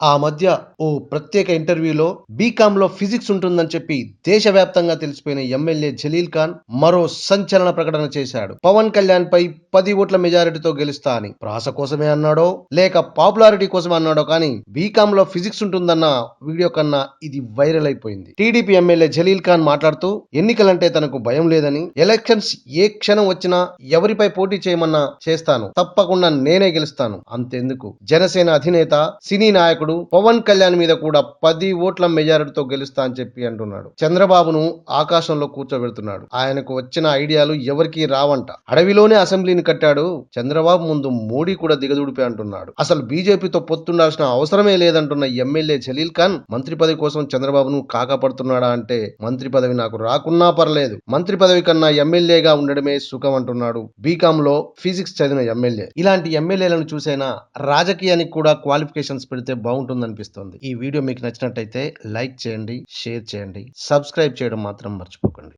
ఆ మధ్య ఓ ప్రత్యేక ఇంటర్వ్యూలో బీకామ్లో ఫిజిక్స్ ఉంటుందని చెప్పి దేశవ్యాప్తంగా తెలిసిపోయిన ఎమ్మెల్యే జలీల్ ఖాన్ మరో సంచలన ప్రకటన చేశాడు. పవన్ కళ్యాణ్ పై పది ఓట్ల మెజారిటీతో గెలుస్తా అని ప్రాస కోసమే అన్నాడో లేక పాపులారిటీ కోసమే అన్నాడో కానీ బీకామ్లో ఫిజిక్స్ ఉంటుందన్న వీడియో కన్నా ఇది వైరల్ అయిపోయింది. టీడీపీ ఎమ్మెల్యే జలీల్ ఖాన్ మాట్లాడుతూ ఎన్నికలంటే తనకు భయం లేదని ఎలక్షన్స్ ఏ క్షణం వచ్చినా ఎవరిపై పోటీ చేయమన్నా చేస్తాను. తప్పకుండా నేనే గెలుస్తాను. అంతెందుకు. జనసేన అధినేత సినీ నాయకుడు పవన్ కళ్యాణ్ మీద కూడా పది ఓట్ల మెజారిటీతో గెలుస్తా అని చెప్పి అంటున్నాడు. చంద్రబాబును ఆకాశంలో కూర్చోబెడుతున్నాడు. ఆయనకు వచ్చిన ఐడియాలు ఎవరికీ రావంట. అడవిలోనే అసెంబ్లీని కట్టాడు. చంద్రబాబు ముందు మోడీ కూడా దిగదుడిపి అంటున్నాడు. అసలు బీజేపీతో పొత్తుండాల్సిన అవసరమే లేదంటున్న ఎమ్మెల్యే జలీల్ ఖాన్ మంత్రి పదవి కోసం చంద్రబాబును కాకపడుతున్నాడా అంటే మంత్రి పదవి నాకు రాకున్నా పర్లేదు. మంత్రి పదవి కన్నా ఎమ్మెల్యేగా ఉండడమే సుఖం అంటున్నాడు. బీకామ్లో ఫిజిక్స్ చదివిన ఎమ్మెల్యే. ఇలాంటి ఎమ్మెల్యేలను చూసైనా రాజకీయానికి కూడా క్వాలిఫికేషన్స్ పెడితే బాగుంది బాగుంటుంది అనిపిస్తుంది ఈ వీడియో మీకు నచ్చినట్టయితే లైక్ చేయండి షేర్ చేయండి సబ్స్క్రైబ్ చేయడం మాత్రం మర్చిపోకండి.